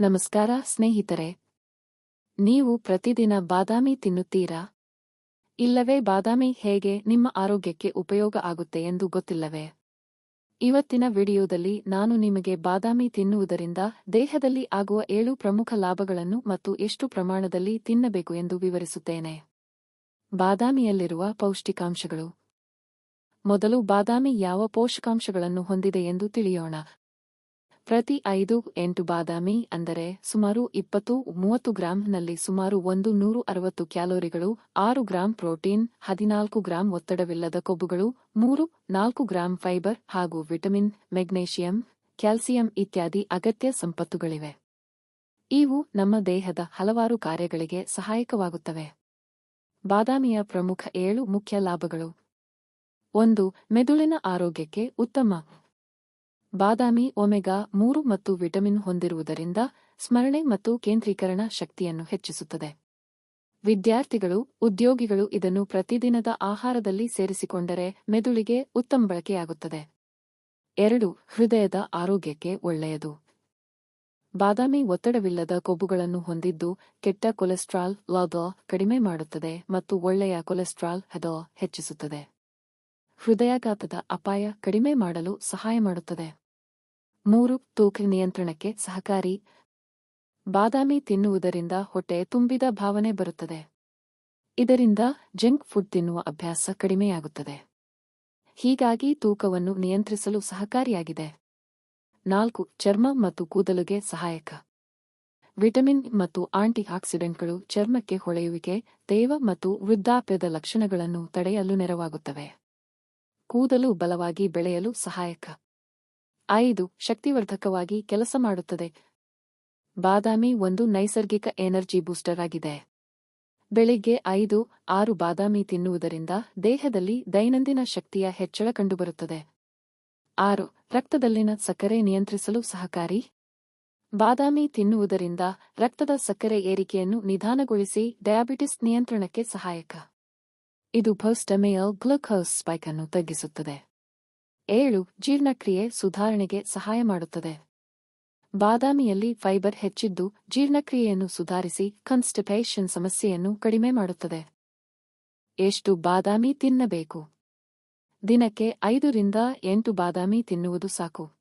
ನಮಸ್ಕಾರ, ಸ್ನೇಹಿತರೆ. ನೀವು ಪ್ರತಿದಿನ ಬಾದಾಮಿ ತಿನ್ನುತ್ತೀರಾ? ಇಲ್ಲವೇ, ಬಾದಾಮಿ ಹೇಗೆ ನಿಮ್ಮ ಆರೋಗ್ಯಕ್ಕೆ ಉಪಯೋಗ ಆಗುತ್ತೆ ಎಂದು ಗೊತ್ತಿಲ್ಲವೇ? ಇವತ್ತಿನ ವಿಡಿಯೋದಲ್ಲಿ ನಾನು ನಿಮಗೆ ಬಾದಾಮಿ ತಿನ್ನುವುದರಿಂದ ದೇಹದಲ್ಲಿ ಆಗುವ ಏಳು ಪ್ರಮುಖ ಲಾಭಗಳನ್ನು ಮತ್ತು ಎಷ್ಟು ಪ್ರಮಾಣದಲ್ಲಿ ತಿನ್ನಬೇಕು ಎಂದು ವಿವರಿಸುತ್ತೇನೆ. ಬಾದಾಮಿಯಲ್ಲಿರುವ ಪೌಷ್ಟಿಕಾಂಶಗಳು. ಮೊದಲು ಬಾದಾಮಿ ಯಾವ ಪೋಷಕಾಂಶಗಳನ್ನು ಹೊಂದಿದೆ ಎಂದು ತಿಳಿಯೋಣ. ಪ್ರತಿ ಐದು ಎಂಟು ಬಾದಾಮಿ ಅಂದರೆ ಸುಮಾರು ಇಪ್ಪತ್ತು, ಮೂವತ್ತು ಗ್ರಾಂನಲ್ಲಿ ಸುಮಾರು ಒಂದು ನೂರು ಅರವತ್ತು ಕ್ಯಾಲೋರಿಗಳು, ಆರು ಗ್ರಾಂ ಪ್ರೋಟೀನ್, ಹದಿನಾಲ್ಕು ಗ್ರಾಂ ಒತ್ತಡವಿಲ್ಲದ ಕೊಬ್ಬುಗಳು, ಮೂರು, ನಾಲ್ಕು ಗ್ರಾಂ ಫೈಬರ್ ಹಾಗೂ ವಿಟಮಿನ್, ಮೆಗ್ನೇಷಿಯಂ, ಕ್ಯಾಲ್ಸಿಯಂ ಇತ್ಯಾದಿ ಅಗತ್ಯ ಸಂಪತ್ತುಗಳಿವೆ. ಇವು ನಮ್ಮ ದೇಹದ ಹಲವಾರು ಕಾರ್ಯಗಳಿಗೆ ಸಹಾಯಕವಾಗುತ್ತವೆ. ಬಾದಾಮಿಯ ಪ್ರಮುಖ ಏಳು ಮುಖ್ಯ ಲಾಭಗಳು. ಒಂದು, ಮೆದುಳಿನ ಆರೋಗ್ಯಕ್ಕೆ ಉತ್ತಮ ಬಾದಾಮಿ, ಒಮೆಗಾ ಮೂರು ಮತ್ತು ವಿಟಮಿನ್ ಹೊಂದಿರುವುದರಿಂದ ಸ್ಮರಣೆ ಮತ್ತು ಕೇಂದ್ರೀಕರಣ ಶಕ್ತಿಯನ್ನು ಹೆಚ್ಚಿಸುತ್ತದೆ. ವಿದ್ಯಾರ್ಥಿಗಳು, ಉದ್ಯೋಗಿಗಳು ಇದನ್ನು ಪ್ರತಿದಿನದ ಆಹಾರದಲ್ಲಿ ಸೇರಿಸಿಕೊಂಡರೆ ಮೆದುಳಿಗೆ ಉತ್ತಮ ಬಳಕೆಯಾಗುತ್ತದೆ. ಎರಡು, ಹೃದಯದ ಆರೋಗ್ಯಕ್ಕೆ ಒಳ್ಳೆಯದು. ಬಾದಾಮಿ ಒತ್ತಡವಿಲ್ಲದ ಕೊಬ್ಬುಗಳನ್ನು ಹೊಂದಿದ್ದು ಕೆಟ್ಟ ಕೊಲೆಸ್ಟ್ರಾಲ್ ಲಾದ ಕಡಿಮೆ ಮಾಡುತ್ತದೆ ಮತ್ತು ಒಳ್ಳೆಯ ಕೊಲೆಸ್ಟ್ರಾಲ್ ಹದ ಹೆಚ್ಚಿಸುತ್ತದೆ. ಹೃದಯಾಘಾತದ ಅಪಾಯ ಕಡಿಮೆ ಮಾಡಲು ಸಹಾಯ ಮಾಡುತ್ತದೆ. ಮೂರು ತೂಕ ನಿಯಂತ್ರಣಕ್ಕೆ ಸಹಕಾರಿ. ಬಾದಾಮಿ ತಿನ್ನುವುದರಿಂದ ಹೊಟ್ಟೆ ತುಂಬಿದ ಭಾವನೆ ಬರುತ್ತದೆ. ಇದರಿಂದ ಜಂಕ್ ಫುಡ್ ತಿನ್ನುವ ಅಭ್ಯಾಸ ಕಡಿಮೆಯಾಗುತ್ತದೆ. ಹೀಗಾಗಿ ತೂಕವನ್ನು ನಿಯಂತ್ರಿಸಲು ಸಹಕಾರಿಯಾಗಿದೆ. ನಾಲ್ಕು, ಚರ್ಮ ಮತ್ತು ಕೂದಲುಗೆ ಸಹಾಯಕ. ವಿಟಮಿನ್ ಮತ್ತು ಆಂಟಿ ಆಕ್ಸಿಡೆಂಟ್ಗಳು ಚರ್ಮಕ್ಕೆ ಹೊಳೆಯುವಿಕೆ, ತೇವ ಮತ್ತು ವೃದ್ಧಾಪ್ಯದ ಲಕ್ಷಣಗಳನ್ನು ತಡೆಯಲು ನೆರವಾಗುತ್ತವೆ. ಕೂದಲು ಬಲವಾಗಿ ಬೆಳೆಯಲು ಸಹಾಯಕ. ಐದು ಶಕ್ತಿವರ್ಧಕವಾಗಿ ಕೆಲಸ ಮಾಡುತ್ತದೆ. ಬಾದಾಮಿ ಒಂದು ನೈಸರ್ಗಿಕ ಎನರ್ಜಿ ಬೂಸ್ಟರ್ ಆಗಿದೆ. ಬೆಳಿಗ್ಗೆ ಐದು, ಆರು ಬಾದಾಮಿ ತಿನ್ನುವುದರಿಂದ ದೇಹದಲ್ಲಿ ದೈನಂದಿನ ಶಕ್ತಿಯ ಹೆಚ್ಚಳ ಕಂಡುಬರುತ್ತದೆ. ಆರು, ರಕ್ತದಲ್ಲಿನ ಸಕ್ಕರೆ ನಿಯಂತ್ರಿಸಲು ಸಹಕಾರಿ. ಬಾದಾಮಿ ತಿನ್ನುವುದರಿಂದ ರಕ್ತದ ಸಕ್ಕರೆ ಏರಿಕೆಯನ್ನು ನಿಧಾನಗೊಳಿಸಿ ಡಯಾಬಿಟಿಸ್ ನಿಯಂತ್ರಣಕ್ಕೆ ಸಹಾಯಕ. ಇದು ಭೌಸ್ಟಮೆಯಲ್ ಗ್ಲುಕೋಸ್ ಸ್ಪೈಕ್ ಅನ್ನು ತಗ್ಗಿಸುತ್ತದೆ. ಏಳು ಜೀರ್ಣಕ್ರಿಯೆ ಸುಧಾರಣೆಗೆ ಸಹಾಯ ಮಾಡುತ್ತದೆ. ಬಾದಾಮಿಯಲ್ಲಿ ಫೈಬರ್ ಹೆಚ್ಚಿದ್ದು ಜೀರ್ಣಕ್ರಿಯೆಯನ್ನು ಸುಧಾರಿಸಿ ಕನ್ಸ್ಟಿಪೇಷನ್ ಸಮಸ್ಯೆಯನ್ನು ಕಡಿಮೆ ಮಾಡುತ್ತದೆ. ಎಷ್ಟು ಬಾದಾಮಿ ತಿನ್ನಬೇಕು? ದಿನಕ್ಕೆ ಐದರಿಂದ ಎಂಟು ಬಾದಾಮಿ ತಿನ್ನುವುದು ಸಾಕು.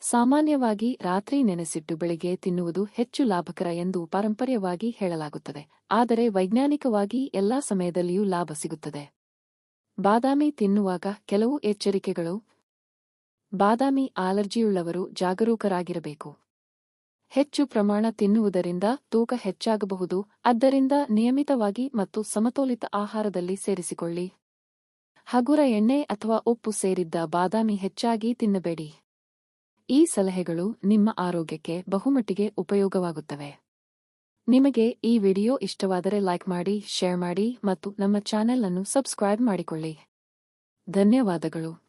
ಸಾಮಾನ್ಯವಾಗಿ ರಾತ್ರಿ ನೆನೆಸಿಟ್ಟು ಬೆಳಿಗ್ಗೆ ತಿನ್ನುವುದು ಹೆಚ್ಚು ಲಾಭಕರ ಎಂದು ಪಾರಂಪರ್ಯವಾಗಿ ಹೇಳಲಾಗುತ್ತದೆ. ಆದರೆ ವೈಜ್ಞಾನಿಕವಾಗಿ ಎಲ್ಲಾ ಸಮಯದಲ್ಲಿಯೂ ಲಾಭ ಸಿಗುತ್ತದೆ. ಬಾದಾಮಿ ತಿನ್ನುವಾಗ ಕೆಲವು ಎಚ್ಚರಿಕೆಗಳು. ಬಾದಾಮಿ ಅಲರ್ಜಿಯುಳ್ಳವರು ಜಾಗರೂಕರಾಗಿರಬೇಕು. ಹೆಚ್ಚು ಪ್ರಮಾಣ ತಿನ್ನುವುದರಿಂದ ತೂಕ ಹೆಚ್ಚಾಗಬಹುದು. ಆದ್ದರಿಂದ ನಿಯಮಿತವಾಗಿ ಮತ್ತು ಸಮತೋಲಿತ ಆಹಾರದಲ್ಲಿ ಸೇರಿಸಿಕೊಳ್ಳಿ. ಹಗುರ ಎಣ್ಣೆ ಅಥವಾ ಉಪ್ಪು ಸೇರಿದ್ದ ಬಾದಾಮಿ ಹೆಚ್ಚಾಗಿ ತಿನ್ನಬೇಡಿ. ಈ ಸಲಹೆಗಳು ನಿಮ್ಮ ಆರೋಗ್ಯಕ್ಕೆ ಬಹುಮಟ್ಟಿಗೆ ಉಪಯೋಗವಾಗುತ್ತವೆ. ನಿಮಗೆ ಈ ವಿಡಿಯೋ ಇಷ್ಟವಾದರೆ ಲೈಕ್ ಮಾಡಿ, ಶೇರ್ ಮಾಡಿ ಮತ್ತು ನಮ್ಮ ಚಾನೆಲ್ ಅನ್ನು ಸಬ್ಸ್ಕ್ರೈಬ್ ಮಾಡಿಕೊಳ್ಳಿ. ಧನ್ಯವಾದಗಳು.